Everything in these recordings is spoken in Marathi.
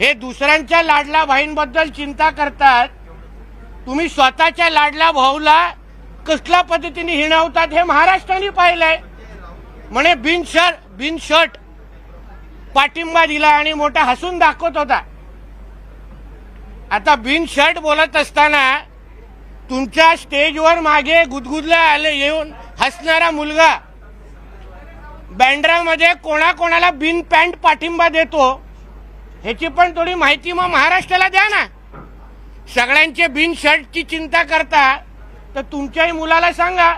हे दुसऱ्यांच्या लाडल्या भाईंबद्दल चिंता करतात. तुम्ही स्वतःच्या लाडल्या भाऊला कसल्या पद्धतीने हिणवतात हे महाराष्ट्राने पाहिलंय. म्हणे बिन शर्ट बिन शर्ट पाठिंबा दिला आणि मोठा हसून दाखवत होता. आता बिन शर्ट बोलत असताना तुमच्या स्टेजवर मागे गुदगुदला आले येऊन हसणारा मुलगा बँड्रामध्ये कोणाकोणाला बिन पॅन्ट पाठिंबा देतो. ह्याची पण थोडी माहिती मग महाराष्ट्राला द्या ना. सगळ्यांचे बिन शर्टची चिंता करता तर तुमच्याही मुलाला सांगा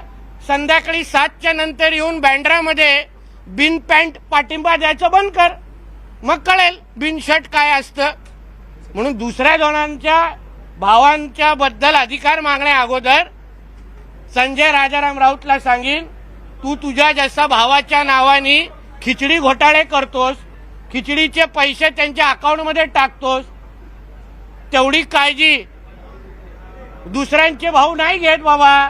संध्याकाळी सातच्या नंतर येऊन बँड्रामध्ये बिन पॅन्ट पाठिंबा द्यायचं बंद कर. मग कळेल बिन शर्ट काय असतं. म्हणून दुसऱ्या जणांच्या भावांच्या बद्दल अधिकार मागण्या अगोदर संजय राजाराम राऊतला सांगीन तू तुझ्या जसा भावाच्या नावाने खिचडी घोटाळे करतोस खिचडीचे पैसे त्यांच्या अकाउंटमध्ये टाकतोस तेवढी काळजी. दुसऱ्यांचे भाऊ नाही घेत बाबा.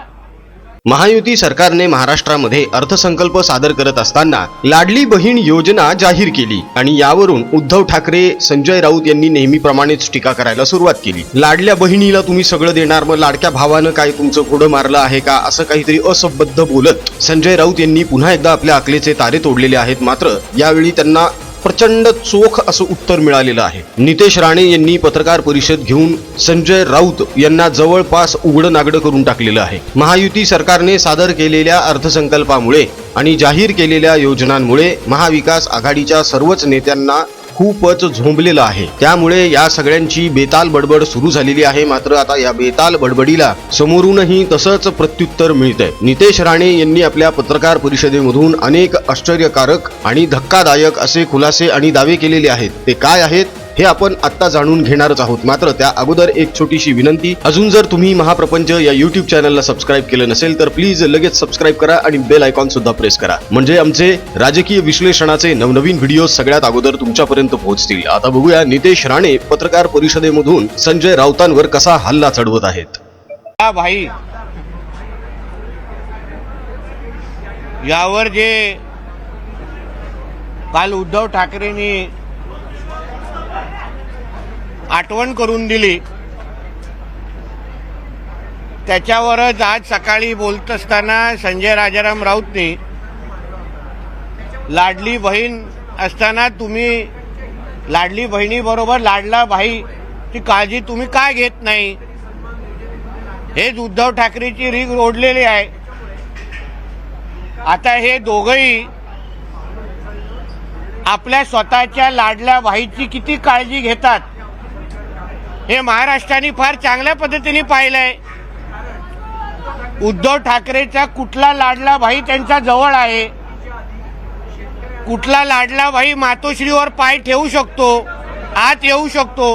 महायुती सरकारने महाराष्ट्रामध्ये अर्थसंकल्प सादर करत असताना लाडली बहीण योजना जाहीर केली आणि यावरून उद्धव ठाकरे संजय राऊत यांनी नेहमीप्रमाणेच टीका करायला सुरुवात केली. लाडल्या बहिणीला तुम्ही सगळं देणार मग लाडक्या भावानं काय तुमचं घोडं मारलं आहे का असं काहीतरी असंबद्ध बोलत संजय राऊत यांनी पुन्हा एकदा आपल्या अकलेचे तारे तोडलेले आहेत मात्र यावेळी त्यांना प्रचंड चोख असं उत्तर मिळालेलं आहे. नितेश राणे यांनी पत्रकार परिषद घेऊन संजय राऊत यांना जवळपास उघडं नागडं करून टाकलेलं आहे. महायुती सरकारने सादर केलेल्या अर्थसंकल्पामुळे आणि जाहीर केलेल्या योजनांमुळे महाविकास आघाडीच्या सर्वच नेत्यांना खूपच झोंबलेलं आहे. त्यामुळे या सगळ्यांची बेताल बडबड सुरू झालेली आहे. मात्र आता या बेताल बडबडीला समोरूनही तसंच प्रत्युत्तर मिळतंय. नितेश राणे यांनी आपल्या पत्रकार परिषदेमधून अनेक आश्चर्यकारक आणि धक्कादायक असे खुलासे आणि दावे केलेले आहेत. ते काय आहेत? हे आपण आत्ता जाणून घेणारच आहोत. मात्र त्या अगोदर एक छोटीशी विनंती. अजून जर तुम्ही महाप्रपंच या युट्यूब चॅनलला सबस्क्राईब केलं नसेल तर प्लीज लगेच सबस्क्राईब करा आणि बेल आयकॉन सुद्धा प्रेस करा. म्हणजे आमचे राजकीय विश्लेषणाचे नवनवीन व्हिडिओ सगळ्यात अगोदर तुमच्यापर्यंत पोहोचतील. आता बघूया नितेश राणे पत्रकार परिषदेमधून संजय राऊतांवर कसा हल्ला चढवत आहेत. भाई यावर जे काल उद्धव ठाकरेंनी आठवण करून दिली. त्याच्यावरच आज सकाळी बोलत असताना संजय राजाराम राऊतनी लाडली बहीण असताना तुम्ही लाडली बहिणीबरोबर लाडला भाई ची काळजी तुम्ही काय घेत नाही? हेच उद्धव ठाकरेची रीग ओढलेली आहे. आता हे दोघही आपल्या स्वतःच्या लाडल्या भाईची किती काळजी घेतात? हे महाराष्ट्राने फार चांगल्या पद्धतीने पाहिलंय. उद्धव ठाकरेचा कुठला लाडला भाई त्यांच्या जवळ आहे. कुठला लाडला भाई मातोश्रीवर पाय ठेवू शकतो आत येऊ शकतो.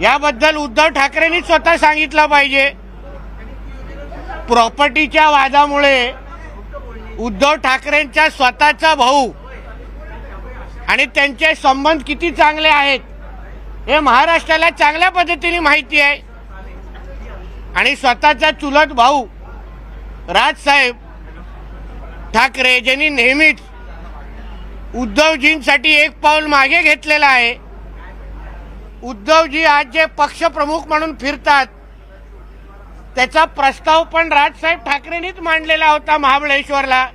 याबद्दल उद्धव ठाकरेंनी स्वतः सांगितलं पाहिजे. प्रॉपर्टीच्या वादामुळे उद्धव ठाकरेंचा स्वतःचा भाऊ आणि त्यांचे संबंध किती चांगले आहेत हे महाराष्ट्राला चांगल्या पद्धतीने माहिती आहे. आणि स्वतःचा चुलत भाऊ राजसाहेब ठाकरे ज्यांनी नेहमीच उद्धवजींसाठी एक पाऊल मागे घेतलेलं आहे. उद्धवजी आज जे पक्षप्रमुख म्हणून फिरतात त्याचा प्रस्ताव पण राजसाहेब ठाकरेंनीच मांडलेला होता महाबळेश्वरला.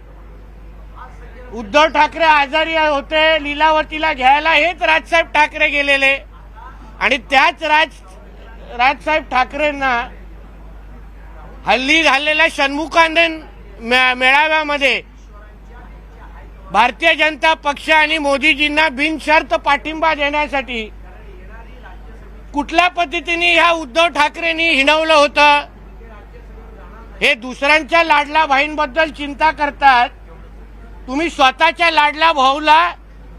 उद्धव ठाकरे आजारी होते लीलावतीला घ्यायला हेच राजसाहेब ठाकरे गेलेले. आणि त्याच राज राजसाहेब ठाकरेंना हल्ली झालेल्या षण्मुखानंद मेळाव्यामध्ये भारतीय जनता पक्ष आणि मोदीजींना बिनशर्त पाठिंबा देण्यासाठी कुठल्या पद्धतीने ह्या उद्धव ठाकरेंनी हिणवलं होतं हे दुसऱ्यांच्या लाडल्या भाईंबद्दल चिंता करतात. तुम्ही स्वतःच्या लाडल्या भाऊला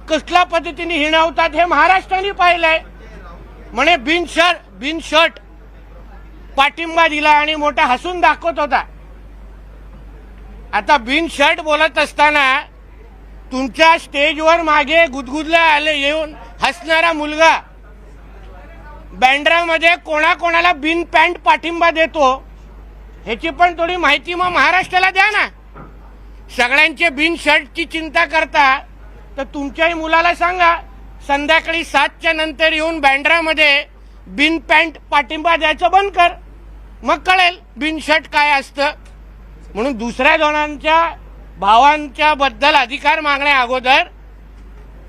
कसल्या पद्धतीने हिणवतात हे महाराष्ट्राने पाहिलंय. म्हणे बिन शर्ट बिन शर्ट पाठिंबा दिला आणि मोठा हसून दाखवत होता. आता बिन शर्ट बोलत असताना तुमच्या स्टेजवर मागे गुदगुदला आले येऊन हसणारा मुलगा. बँड्रामध्ये कोणाकोणाला बिन पॅन्ट पाठिंबा देतो ह्याची पण थोडी माहिती मग महाराष्ट्राला द्या ना. सगळ्यांचे बिन शर्टची चिंता करता तर तुमच्याही मुलाला सांगा. संध्याकाळी सातच्या नंतर येऊन बँड्रामध्ये बिन पॅन्ट पाठिंबा द्यायचं बंद कर. मग कळेल बिन शर्ट काय असतं. म्हणून दुसऱ्या जणांच्या भावांच्या बद्दल अधिकार मागण्या अगोदर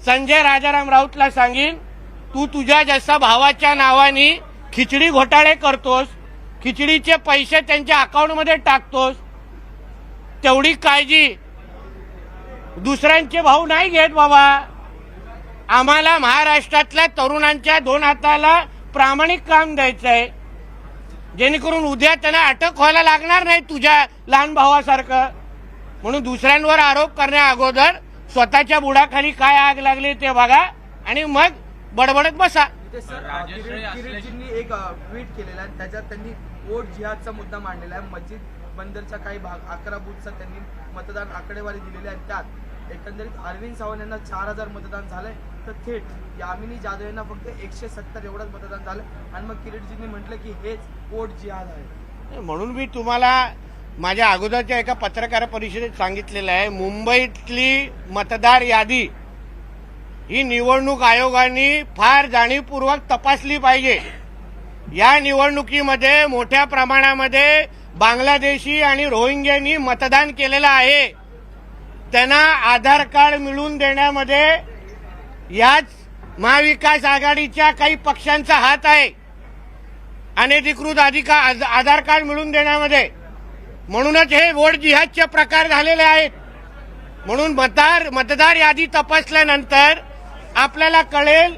संजय राजाराम राऊतला सांगीन तू तुझ्या जसा भावाच्या नावाने खिचडी घोटाळे करतोस खिचडीचे पैसे त्यांच्या अकाउंटमध्ये टाकतोस तेवढी काळजी दुसऱ्यांचे भाऊ नाही घेत बाबा. आम्हाला महाराष्ट्रातल्या तरुणांच्या दोन हाताला प्रामाणिक काम द्यायचं आहे जेणेकरून उद्या त्यांना अटक व्हायला लागणार नाही तुझ्या लहान भावासारखं. म्हणून दुसऱ्यांवर आरोप करण्या अगोदर स्वतःच्या बुडाखाली काय आग लागली ते बघा आणि मग बडबडत बसा. एक ट्विट केलेला आहे. त्याच्यात त्यांनी वोट जिहादचा मुद्दा मांडलेला आहे. मस्जिद बंदरचा काही भाग अकरा बुथचा त्यांनी मतदान आकडेवारी दिलेली आहे. त्यात एकंदरीत अरविंद सावंत यांना चार हजार मतदान झालंय. तर थेट यामिनी जाधव यांना फक्त एकशे सत्तर एवढंच मतदान झालं. आणि मग किरीटजींनी म्हटलं की हेच पोट जिहाद आहे. म्हणून मी तुम्हाला माझ्या अगोदरच्या एका पत्रकार परिषदेत सांगितलेलं आहे मुंबईतली मतदार यादी ही निवडणूक आयोगाने फार जाणीवपूर्वक तपासली पाहिजे. या निवडणुकीमध्ये मोठ्या प्रमाणामध्ये बांगलादेशी आणि रोहिंग्यांनी मतदान केलेलं आहे. त्यांना आधार कार्ड मिळवून देण्यामध्ये याच महाविकास आघाडीच्या काही पक्षांचा हात आहे. अनधिकृत अधिकार आधार कार्ड मिळवून देण्यामध्ये. म्हणूनच हे वोट जिहादचे प्रकार झालेले आहेत. म्हणून मतदार मतदार यादी तपासल्यानंतर आपल्याला कळेल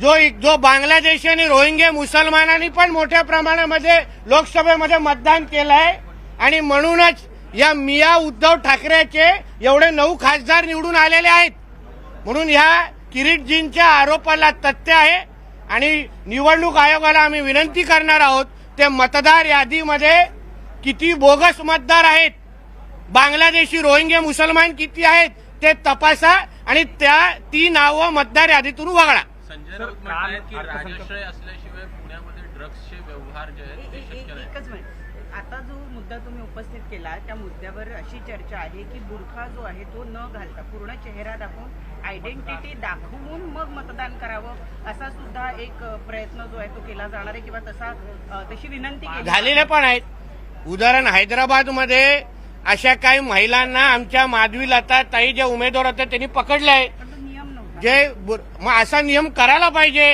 जो जो बांगलादेशी आणि रोहिंगे मुसलमानांनी पण मोठ्या प्रमाणामध्ये लोकसभेमध्ये मतदान केलंय. आणि म्हणूनच या मिया उद्धव ठाकरेचे एवढे नऊ खासदार निवडून आलेले आहेत. म्हणून ह्या किरीटजींच्या आरोपाला तथ्य आहे आणि निवडणूक आयोगाला आम्ही विनंती करणार आहोत ते मतदार यादीमध्ये किती बोगस मतदार आहेत बांगलादेशी रोहिंगे मुसलमान किती आहेत ते तपासा आणि त्या ती नावं मतदार यादीतून वगळा. संजय राऊत की राजाश्रय असल्याशिवाय पुण्यामध्ये ड्रग्सचे व्यवहार जे आहेत ते शक्य नाही. आता जो मुद्दा तुम्ही उपस्थित केला त्या मुद्द्यावर अशी चर्चा आहे की बुरखा जो आहे तो न घालता पूर्ण चेहरा दाखवून आयडेंटिटी दाखवून मग मतदान करावं असा सुद्धा एक प्रयत्न जो आहे तो केला जाणार आहे किंवा तसा तशी विनंती केली झालेले पण आहेत. उदाहरण हैदराबादमध्ये अशा काही महिलांना आमच्या माधवी लता ताई जे उमेदवार होते त्यांनी पकडले नव्हता. जे मग असा नियम करायला पाहिजे.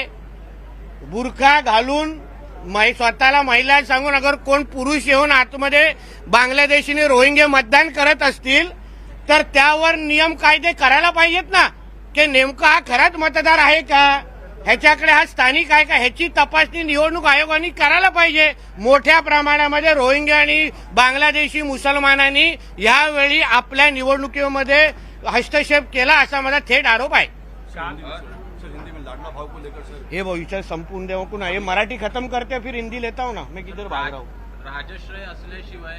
बुरखा घालून मै- स्वतःला महिला सांगून अगर कोण पुरुष येऊन आतमध्ये बांगलादेशीने रोहिंगे मतदान करत असतील तर त्यावर नियम कायदे करायला पाहिजेत ना. की नेमका हा खराच मतदार आहे का? ह्याच्याकडे हा स्थानिक आहे का? ह्याची तपासणी निवडणूक आयोगाने करायला पाहिजे. मोठ्या प्रमाणामध्ये रोहिंग्या आणि बांगलादेशी मुसलमानांनी यावेळी आपल्या निवडणुकीमध्ये हस्तक्षेप केला असा माझा थेट आरोप आहे. सर हिंदी में लाडला भाव को लेकर सर। हे भविष्य संपून देऊ को ना ये मराठी खत्म करते फिर हिंदी लेता हूँ ना मैं किधर भाग रहा हूँ? राजश्रय असल्याशिवाय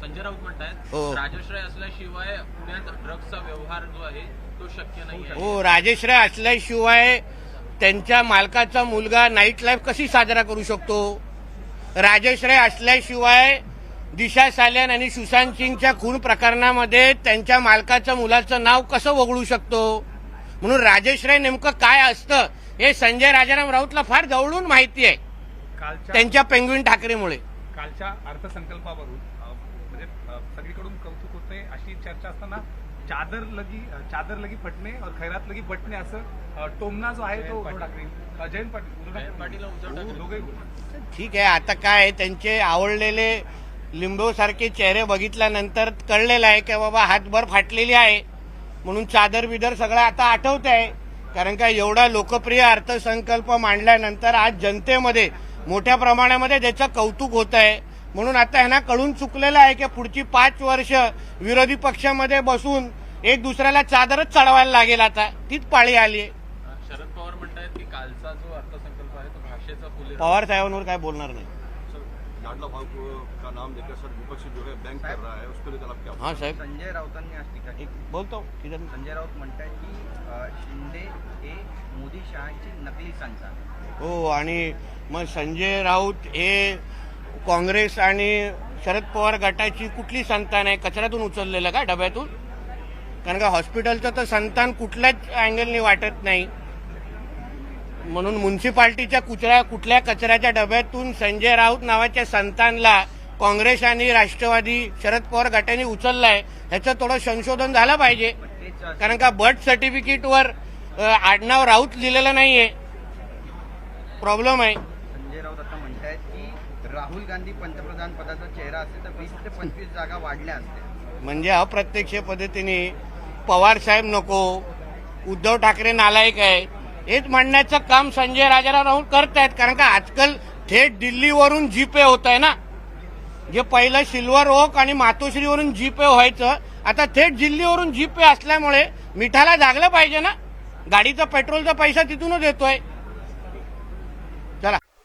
संजय राऊत म्हणतायत हो. राजश्रय असल्याशिवाय पुण्यात ड्रग्सचा व्यवहार जो आहे तो शक्य नाही हो राजेश्रय असल्याशिवाय त्यांच्या मालकाचा मुलगा नाईट लाईफ कशी साजरा करू शकतो? राजेश्रय असल्याशिवाय दिशा साल्यान आणि सुशांत सिंगच्या खून प्रकरणामध्ये त्यांच्या मालकाच्या मुलाचं नाव कसं वगळू शकतो? म्हणून राजेश्रय नेमकं काय असतं हे संजय राजाराम राऊतला फार जवळून माहिती आहे. त्यांच्या पेंग्विन ठाकरेमुळे. कालच्या अर्थसंकल्पावरून म्हणजे सगळीकडून कौतुक होते अशी चर्चा असताना चादर लगी चादर लगी फटणे और खैरात लगी बटणे असं टोमना जो आहे तो ठाकरे जयंत पाटील. ठीक आहे आता काय आहे, त्यांचे आवडलेले लिंबू सारखे चेहरे बघितल्यानंतर कळलेलं आहे की बाबा हातभर फाटलेली आहे. म्हणून चादर बिदर सगळं आता आठवत आहे कारण का एवढा लोकप्रिय अर्थसंकल्प मांडल्यानंतर आज जनतेमध्ये मोठ्या प्रमाणामध्ये त्याचं कौतुक होत आहे म्हणून आता ह्यांना कळून चुकलेलं आहे की पुढची पाच वर्ष विरोधी पक्षामध्ये बसून एक दुसऱ्याला चादरच चढवायला लागेल आता. तीच पाळी आली आहे. शरद पवार म्हणतायत की कालचा जो अर्थसंकल्प आहे तो भाषेचा पवार साहेबांवर काय बोलणार नाही. को नाम लेकर सर विपक्ष जो है बैंक कर रहा है उसको लेकर आप क्या हा साहेब। संजय राऊतांनी आज टीका केली बोलतो किधर? संजय राऊत म्हणतात की शिंदे हे मोदी शहाची नकली संचार हो आणि मग संजय राऊत हे काँग्रेस आणि शरद पवार गटाची कुठली संतान आहे? कचऱ्यातून उचललेलं का डब्यातून? कारण का हॉस्पिटलचं तर संतान कुठल्याच अँगलनी वाटत नाही. म्हणून म्युन्सिपाल्टीच्या कुचऱ्या कुठल्या कचऱ्याच्या डब्यातून संजय राऊत नावाच्या संतांना काँग्रेस आणि राष्ट्रवादी शरद पवार गटाने उचललाय ह्याचं थोडं संशोधन झालं पाहिजे. कारण का बर्थ सर्टिफिकेटवर आडनाव राऊत लिहिलेलं नाहीये. प्रॉब्लेम आहे. संजय राऊत आता म्हणतायत की राहुल गांधी पंतप्रधान पदाचा चेहरा असते तर वीस ते पंचवीस जागा वाढल्या असत्या. म्हणजे अप्रत्यक्ष पद्धतीने पवार साहेब नको उद्धव ठाकरे नालायक आहे. हेच म्हणण्याचं काम संजय राजाराव राहुल करतायत. कारण का आजकाल थेट दिल्लीवरून जीपे होत आहे ना जे पहिलं सिल्वर ओक आणि मातोश्रीवरून जीपे व्हायचं आता थेट दिल्लीवरून जीपे असल्यामुळे मिठाला जागलं पाहिजे ना? गाडीचा पेट्रोलचा पैसा तिथूनच येतोय.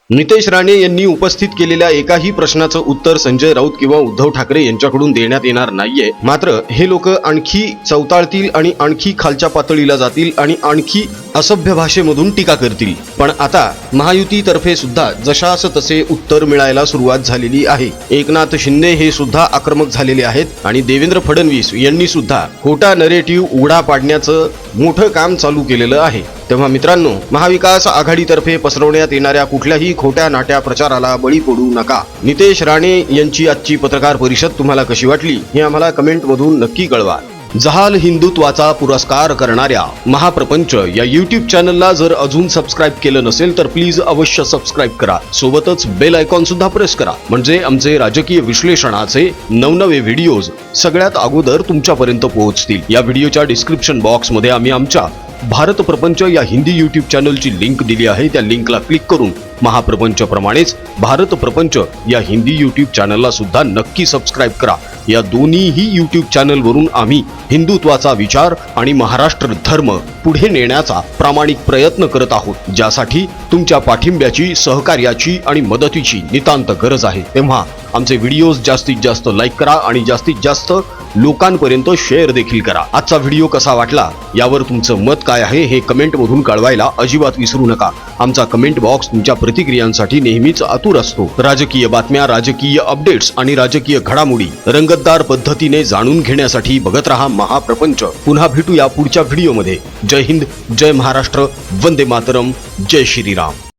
नितेश राणे यांनी उपस्थित केलेल्या एकाही प्रश्नाचं उत्तर संजय राऊत किंवा उद्धव ठाकरे यांच्याकडून देण्यात येणार नाहीये. मात्र हे लोक आणखी चवताळतील आणि आणखी खालच्या पातळीला जातील आणि आणखी असभ्य भाषेमधून टीका करतील. पण आता महायुतीतर्फे सुद्धा जशास तसे उत्तर मिळायला सुरुवात झालेली आहे. एकनाथ शिंदे हे सुद्धा आक्रमक झालेले आहेत आणि देवेंद्र फडणवीस यांनी सुद्धा खोटा नरेटिव्ह उघडा पाडण्याचं मोठं काम चालू केलेलं आहे. तेव्हा मित्रांनो महाविकास आघाडीतर्फे पसरवण्यात येणाऱ्या कुठल्याही खोट्या नाट्या प्रचाराला बळी पडू नका. नितेश राणे यांची आजची पत्रकार परिषद तुम्हाला कशी वाटली हे आम्हाला कमेंटमधून नक्की कळवा. जहाल हिंदुत्वाचा पुरस्कार करणाऱ्या महाप्रपंच या युट्यूब चॅनलला जर अजून सबस्क्राईब केलं नसेल तर प्लीज अवश्य सबस्क्राईब करा. सोबतच बेल आयकॉन सुद्धा प्रेस करा. म्हणजे आमचे राजकीय विश्लेषणाचे नवनवे व्हिडिओज सगळ्यात अगोदर तुमच्यापर्यंत पोहोचतील. या व्हिडिओच्या डिस्क्रिप्शन बॉक्समध्ये आम्ही आमच्या भारत प्रपंच या हिंदी यूट्यूब चॅनलची लिंक दिली आहे. त्या लिंकला क्लिक करून महाप्रपंचप्रमाणेच भारत प्रपंच या हिंदी यूट्यूब चॅनलला सुद्धा नक्की सबस्क्राईब करा. या दोन्हीही यूट्यूब चॅनलवरून आम्ही हिंदुत्वाचा विचार आणि महाराष्ट्र धर्म पुढे नेण्याचा प्रामाणिक प्रयत्न करत आहोत. ज्यासाठी तुमच्या पाठिंब्याची सहकार्याची आणि मदतीची नितांत गरज आहे. तेव्हा आमचे व्हिडिओज जास्तीत जास्त लाईक करा आणि जास्तीत जास्त लोकांपर्यंत शेअर देखील करा. आजचा व्हिडिओ कसा वाटला? यावर तुमचं मत काय आहे हे कमेंट मधून कळवायला अजिबात विसरू नका. आमचा कमेंट बॉक्स तुमच्या प्रतिक्रियांसाठी नेहमीच आतुर असतो. राजकीय बातम्या राजकीय अपडेट्स आणि राजकीय घडामोडी रंगतदार पद्धतीने जाणून घेण्यासाठी बघत रहा महाप्रपंच. पुन्हा भेटूया पुढच्या व्हिडिओमध्ये जय हिंद जय महाराष्ट्र वंदे मातरम जय श्रीराम.